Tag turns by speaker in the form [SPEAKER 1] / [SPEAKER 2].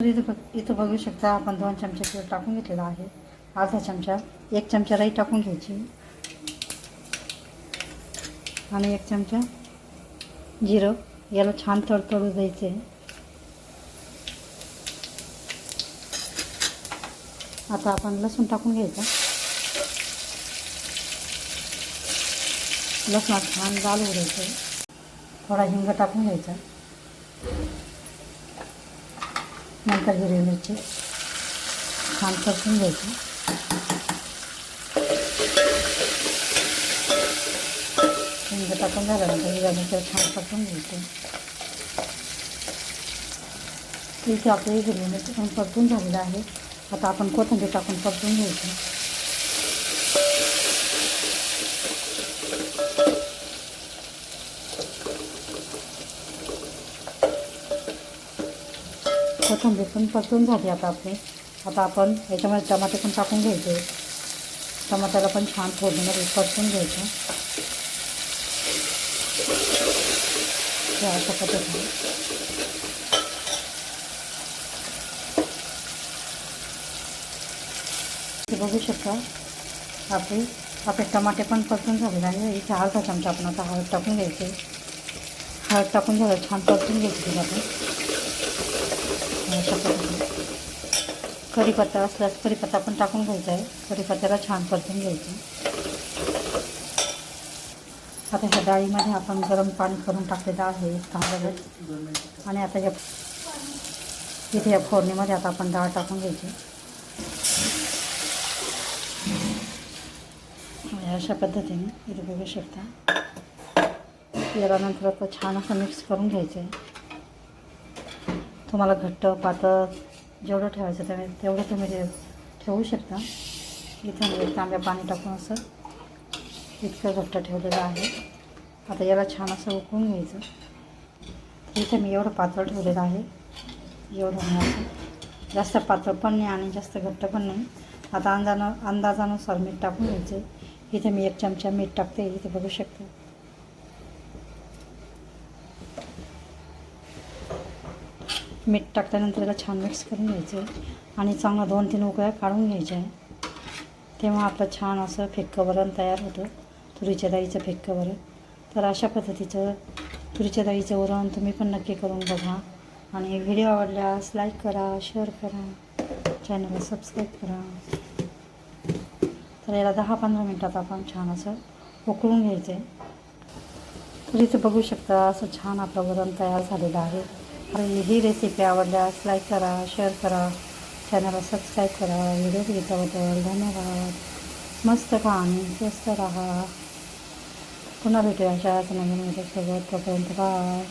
[SPEAKER 1] इथं बघ इथं बघू शकता आपण दोन चमचे तेल टाकून घेतलेलं आहे. अर्धा चमचा एक चमचा राई टाकून घ्यायची. आणि एक चमचा जिरं याला छान तडतडू द्यायचे. आता आपण लसूण टाकून घ्यायचं. लसणात छान लाल होऊ थोडा हिंग टाकून घ्यायचा. नंतर हिरवी मिरची. छान परतून घ्यायची. हिंग टाकून झाल्यानंतर हिरव्या मिरच्या छान परतून घ्यायची. इथे आपली हिरवी मिरची पण परतून झालेलं आहे आता आपण कोथिंबीर टाकून परतून घ्यायची. कोथंबीर पण परतून झाली आता आपली. आता आपण याच्यामध्ये टमाटे पण टाकून घ्यायचे. टमाट्याला पण छान फोडणीमध्ये परतून घ्यायचं. अशा पद्धतीने. ते बघू शकता आपले आपले टमाटे पण परतून झालेले आणि इथे अर्धा चमचा आपण आता हळद टाकून घ्यायचे. हळद टाकून झालं छान परतून घ्यायची आपण अशा पद्धतीने कढीपत्ता असल्यास कढीपत्ता पण टाकून घ्यायचा आहे. कढीपत्त्याला छान परतून घ्यायचं आता ह्या डाळीमध्ये आपण गरम पाणी करून टाकलेलं आहे तांदळात आणि आता या इथे या फोडणीमध्ये आता आपण डाळ टाकून घ्यायची अशा पद्धतीने इथे बघू शकता. याला नंतर आता छान असं मिक्स करून घ्यायचं आहे. तुम्हाला घट्ट पातळ जेवढं ठेवायचं त्यामुळे तेवढं तुम्ही ते ठेवू शकता. इथं मी एक तांब्या पाणी टाकून असं इतकं घट्ट ठेवलेलं आहे. आता याला छान असं उकळून घ्यायचं. इथं मी एवढं पातळ ठेवलेलं आहे. एवढं असं. जास्त पातळ पण नाही आणि जास्त घट्ट पण नाही. आता अंदाजानं अंदाजानुसार मीठ टाकून घ्यायचं. इथे मी एक चमचा मीठ टाकते. इथे बघू शकते. मीठ टाकल्यानंतर त्याला छान मिक्स करून घ्यायचं आणि चांगला दोन तीन उकळ्या काढून घ्यायच्या. आहे तेव्हा आपलं छान असं फिक्कं वरण तयार होतं तुरीच्या डाळीचं फिक्कं वरण तर अशा पद्धतीचं तुरीच्या डाळीचं वरण तुम्ही पण नक्की करून बघा. आणि व्हिडिओ आवडल्यास लाईक करा शेअर करा. चॅनलला सबस्क्राईब करा. तर याला दहा पंधरा मिनटात आपण छान असं उकळून घ्यायचं आहे तर इथं बघू शकता असं छान आपलं वरण तयार झालेलं आहे. आणि ही रेसिपी आवडल्यास लाईक करा शेअर करा चॅनलला सबस्क्राईब करा व्हिडिओ घेतल्याबद्दल धन्यवाद. मस्त खा आणि स्वस्त राहा. पुन्हा भेटूया अशाच नवीन व्हिडिओसोबत तोपर्यंत बाय